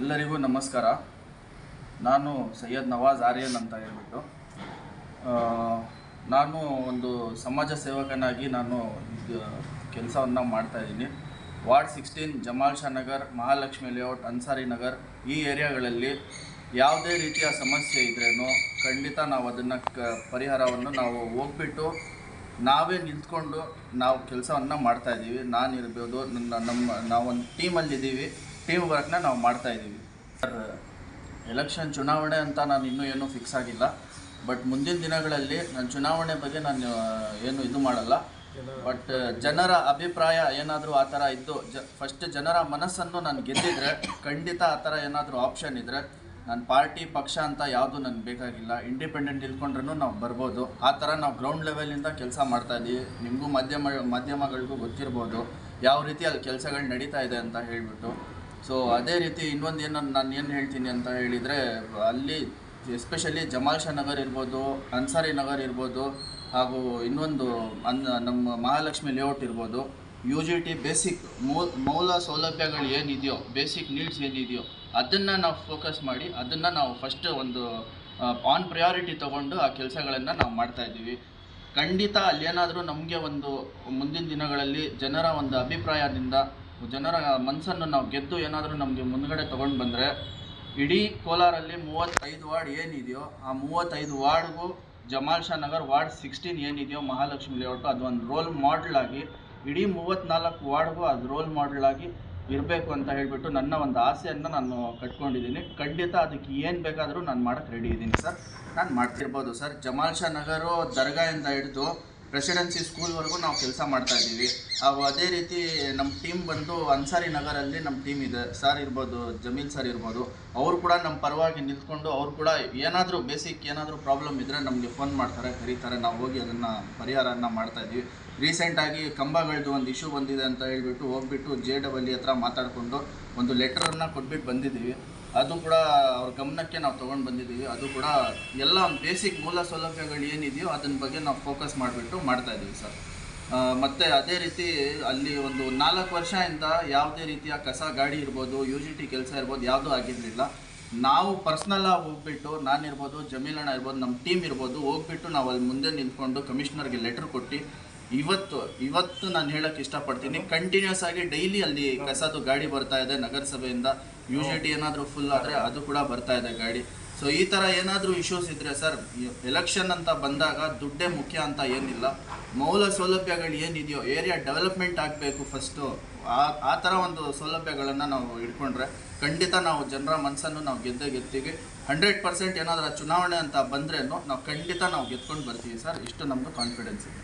ಎಲ್ಲರಿಗೂ ನಮಸ್ಕಾರ. ನಾನು ಸೈಯದ್ ನವಾಜ್ ಆರ್ಯನ್ ಅಂತ ಹೇಳ್ಬಿಟ್ಟು ನಾನು ಒಂದು ಸಮಾಜ ಸೇವಕನಾಗಿ ನಾನು ಕೆಲಸವನ್ನು ಮಾಡ್ತಾಯಿದ್ದೀನಿ ward sixteen, Jamal Shah Nagar, Mahalakshmi layout, Ansari Nagar ಈ ಏರಿಯಾಗಳಲ್ಲಿ ಯಾವುದೇ ರೀತಿಯ ಸಮಸ್ಯೆ ಇದ್ರೇನು ಖಂಡಿತ ನಾವು ಅದನ್ನು ಕ, ಪರಿಹಾರವನ್ನು ನಾವು ಹೋಗ್ಬಿಟ್ಟು ನಾವೇ ನಿಂತ್ಕೊಂಡು ನಾವು ಕೆಲಸವನ್ನು ಮಾಡ್ತಾ ಇದ್ದೀವಿ. ನಾನು ಇರ್ಬೋದು ನನ್ನ, ನಮ್ಮ, ನಾವೊಂದು ಟೀಮಲ್ಲಿದ್ದೀವಿ ಟೀಮ್ ವರ್ಕ್ನ ನಾವು ಮಾಡ್ತಾ ಇದ್ದೀವಿ ಸರ್ ಎಲೆಕ್ಷನ್ ಚುನಾವಣೆ ಅಂತ ನಾನು ಇನ್ನೂ ಏನೂ ಫಿಕ್ಸ್ ಆಗಿಲ್ಲ. ಬಟ್ ಮುಂದಿನ ದಿನಗಳಲ್ಲಿ ನಾನು ಚುನಾವಣೆ ಬಗ್ಗೆ ನಾನು ಏನು ಇದು ಮಾಡಲ್ಲ. ಬಟ್ ಜನರ ಅಭಿಪ್ರಾಯ ಏನಾದರೂ ಆ ಥರ ಇದ್ದು, ಜ ಫಸ್ಟ್ ಜನರ ಮನಸ್ಸನ್ನು ನಾನು ಗೆದ್ದಿದ್ರೆ ಖಂಡಿತ ಆ ಥರ ಏನಾದರೂ ಆಪ್ಷನ್ ಇದ್ದರೆ ನಾನು ಪಾರ್ಟಿ ಪಕ್ಷ ಅಂತ ಯಾವುದು ನನಗೆ ಬೇಕಾಗಿಲ್ಲ. ಇಂಡಿಪೆಂಡೆಂಟ್ ಇಲ್ಕೊಂಡ್ರೂ ನಾವು ಬರ್ಬೋದು. ಆ ಥರ ನಾವು ಗ್ರೌಂಡ್ ಲೆವೆಲಿಂದ ಕೆಲಸ ಮಾಡ್ತಾ ಇದ್ದೀವಿ ನಿಮಗೂ ಮಾಧ್ಯಮ, ಮಾಧ್ಯಮಗಳಿಗೂ ಗೊತ್ತಿರ್ಬೋದು. ಯಾವ ರೀತಿ ಅಲ್ಲಿ ಕೆಲಸಗಳು ನಡೀತಾ ಇದೆ ಅಂತ ಹೇಳಿಬಿಟ್ಟು. ಸೊ ಅದೇ ರೀತಿ ಇನ್ನೊಂದು ಏನು ನಾನು ಏನು ಹೇಳ್ತೀನಿ ಅಂತ ಹೇಳಿದರೆ, ಅಲ್ಲಿ ಎಸ್ಪೆಷಲಿ ಜಮಾಲ್ ಶಾ ನಗರ್ ಇರ್ಬೋದು, ಅನ್ಸಾರಿ ನಗರ್ ಇರ್ಬೋದು, ಹಾಗೂ ಇನ್ನೊಂದು ಅನ್ ನಮ್ಮ ಮಹಾಲಕ್ಷ್ಮಿ ಲೇಔಟ್ ಇರ್ಬೋದು ಯು ಜಿ ಟಿ ಬೇಸಿಕ್ ಮೂಲ ಮೂಲ ಸೌಲಭ್ಯಗಳು ಏನಿದೆಯೋ ಬೇಸಿಕ್ ನೀಡ್ಸ್ ಏನಿದೆಯೋ, ಅದನ್ನು ನಾವು ಫೋಕಸ್ ಮಾಡಿ, ಅದನ್ನು ನಾವು ಫಸ್ಟ್ ಒಂದು ಆನ್ ಪ್ರಯಾರಿಟಿ ತೊಗೊಂಡು ಆ ಕೆಲಸಗಳನ್ನು ನಾವು ಮಾಡ್ತಾ ಇದ್ದೀವಿ. ಖಂಡಿತ ಅಲ್ಲೇನಾದರೂ ನಮಗೆ ಒಂದು ಮುಂದಿನ ದಿನಗಳಲ್ಲಿ ಜನರ ಒಂದು ಅಭಿಪ್ರಾಯದಿಂದ ಜನರ ಮನಸ್ಸನ್ನು ನಾವು ಗೆದ್ದು ಏನಾದರೂ ನಮಗೆ ಮುಂದ್ಗಡೆ ತೊಗೊಂಡು ಬಂದರೆ, ಇಡೀ ಕೋಲಾರಲ್ಲಿ ಮೂವತ್ತೈದು ವಾರ್ಡ್ ಏನಿದೆಯೋ, ಆ ಮೂವತ್ತೈದು ವಾರ್ಡ್ಗೂ ಜಮಾಲ್ ಶಾ ನಗರ್ ವಾರ್ಡ್ ಸಿಕ್ಸ್ಟೀನ್ ಏನಿದೆಯೋ ಮಹಾಲಕ್ಷ್ಮಿ ಲೇಔಟು ಒಂದು ರೋಲ್ ಮಾಡಲ್ ಆಗಿ, ಇಡೀ ಮೂವತ್ತ್ನಾಲ್ಕು ವಾರ್ಡ್ಗೂ ಅದು ರೋಲ್ ಮಾಡಲ್ ಆಗಿ ಇರಬೇಕು ಅಂತ ಹೇಳಿಬಿಟ್ಟು ನನ್ನ ಒಂದು ಆಸೆಯನ್ನು ನಾನು ಕಟ್ಕೊಂಡಿದ್ದೀನಿ. ಖಂಡಿತ ಅದಕ್ಕೆ ಏನು ಬೇಕಾದರೂ ನಾನು ಮಾಡೋಕ್ಕೆ ರೆಡಿ ಇದ್ದೀನಿ ಸರ್. ನಾನು ಮಾಡ್ತಿರ್ಬೋದು ಸರ್. ಜಮಾಲ್ ಶಾ ನಗರು ದರ್ಗಾಯಿಂದ ಹಿಡಿದು ಪ್ರೆಸಿಡೆನ್ಸಿ ಸ್ಕೂಲ್ವರೆಗೂ ನಾವು ಕೆಲಸ ಮಾಡ್ತಾ ಇದ್ದೀವಿ. ಹಾಗೂ ಅದೇ ರೀತಿ ನಮ್ಮ ಟೀಮ್ ಬಂದು ಅನ್ಸಾರಿ ನಗರಲ್ಲಿ ನಮ್ಮ ಟೀಮ್ ಇದೆ. ಸರ್ ಇರ್ಬೋದು, ಜಮೀಲ್ ಸರ್ ಇರ್ಬೋದು, ಅವರು ಕೂಡ ನಮ್ಮ ಪರವಾಗಿ ನಿಂತ್ಕೊಂಡು ಅವ್ರು ಕೂಡ ಏನಾದರೂ ಬೇಸಿಕ್ ಏನಾದರೂ ಪ್ರಾಬ್ಲಮ್ ಇದ್ದರೆ ನಮಗೆ ಫೋನ್ ಮಾಡ್ತಾರೆ, ಕರೀತಾರೆ. ನಾವು ಹೋಗಿ ಅದನ್ನು ಪರಿಹಾರನ ಮಾಡ್ತಾ ಇದ್ದೀವಿ. ರೀಸೆಂಟಾಗಿ ಕಂಬಗಳದ್ದು ಒಂದು ಇಶ್ಯೂ ಬಂದಿದೆ ಅಂತ ಹೇಳ್ಬಿಟ್ಟು ಹೋಗ್ಬಿಟ್ಟು ಜೆ ಡಬಲ್ ಇ ಹತ್ರ ಮಾತಾಡಿಕೊಂಡು ಒಂದು ಲೆಟ್ರನ್ನು ಕೊಟ್ಬಿಟ್ಟು ಬಂದಿದ್ದೀವಿ. ಅದು ಕೂಡ ಅವ್ರ ಗಮನಕ್ಕೆ ನಾವು ತೊಗೊಂಡು ಬಂದಿದ್ದೀವಿ ಅದು ಕೂಡ ಎಲ್ಲ ಬೇಸಿಕ್ ಮೂಲ ಸೌಲಭ್ಯಗಳು ಏನಿದೆಯೋ ಅದನ್ನ ಬಗ್ಗೆ ನಾವು ಫೋಕಸ್ ಮಾಡಿಬಿಟ್ಟು ಮಾಡ್ತಾ ಇದ್ದೀವಿ ಸರ್. ಮತ್ತು ಅದೇ ರೀತಿ ಅಲ್ಲಿ ಒಂದು ನಾಲ್ಕು ವರ್ಷದಿಂದ ಯಾವುದೇ ರೀತಿಯ ಕಸ, ಗಾಡಿ ಇರ್ಬೋದು ಯು ಕೆಲಸ ಇರ್ಬೋದು, ಯಾವುದೂ ಆಗಿರಲಿಲ್ಲ. ನಾವು ಪರ್ಸ್ನಲ್ಲಾಗಿ ಹೋಗ್ಬಿಟ್ಟು ನಾನಿರ್ಬೋದು ಜಮೀಲಣ್ಣ ಇರ್ಬೋದು ನಮ್ಮ ಟೀಮ್ ಇರ್ಬೋದು, ಹೋಗ್ಬಿಟ್ಟು ನಾವು ಅಲ್ಲಿ ಮುಂದೆ ನಿಂತ್ಕೊಂಡು ಕಮಿಷನರ್ಗೆ ಲೆಟ್ರ್ ಕೊಟ್ಟು ಇವತ್ತು ಇವತ್ತು ನಾನು ಹೇಳಕ್ಕೆ ಇಷ್ಟಪಡ್ತೀನಿ ಕಂಟಿನ್ಯೂಸ್ ಆಗಿ ಡೈಲಿ ಅಲ್ಲಿ ಕಸದು ಗಾಡಿ ಬರ್ತಾ ಇದೆ ನಗರಸಭೆಯಿಂದ. ಯು ಜಿ ಟಿ ಏನಾದರೂ ಫುಲ್ ಆದರೆ ಅದು ಕೂಡ ಬರ್ತಾ ಇದೆ ಗಾಡಿ. ಸೊ ಈ ಥರ ಏನಾದರೂ ಇಶ್ಯೂಸ್ ಇದ್ದರೆ ಸರ್ ಎಲೆಕ್ಷನ್ ಅಂತ ಬಂದಾಗ ದುಡ್ಡೇ ಮುಖ್ಯ ಅಂತ ಏನಿಲ್ಲ. ಮೌಲ ಸೌಲಭ್ಯಗಳು ಏನಿದೆಯೋ ಏರಿಯಾ ಡೆವಲಪ್ಮೆಂಟ್ ಆಗಬೇಕು ಫಸ್ಟು ಆ ಆ ಥರ ಒಂದು ಸೌಲಭ್ಯಗಳನ್ನು ನಾವು ಇಟ್ಕೊಂಡ್ರೆ ಖಂಡಿತ ನಾವು ಜನರ ಮನಸ್ಸನ್ನು ನಾವು ಗೆದ್ದೇ ಗೆದ್ತೀವಿ. ಹಂಡ್ರೆಡ್ ಪರ್ಸೆಂಟ್ ಏನಾದರೂ ಚುನಾವಣೆ ಅಂತ ಬಂದ್ರೆ ನಾವು ಖಂಡಿತ ನಾವು ಗೆದ್ಕೊಂಡು ಬರ್ತೀವಿ ಸರ್ ಇಷ್ಟು ನಮ್ಮದು ಕಾನ್ಫಿಡೆನ್ಸ್ ಇದೆ.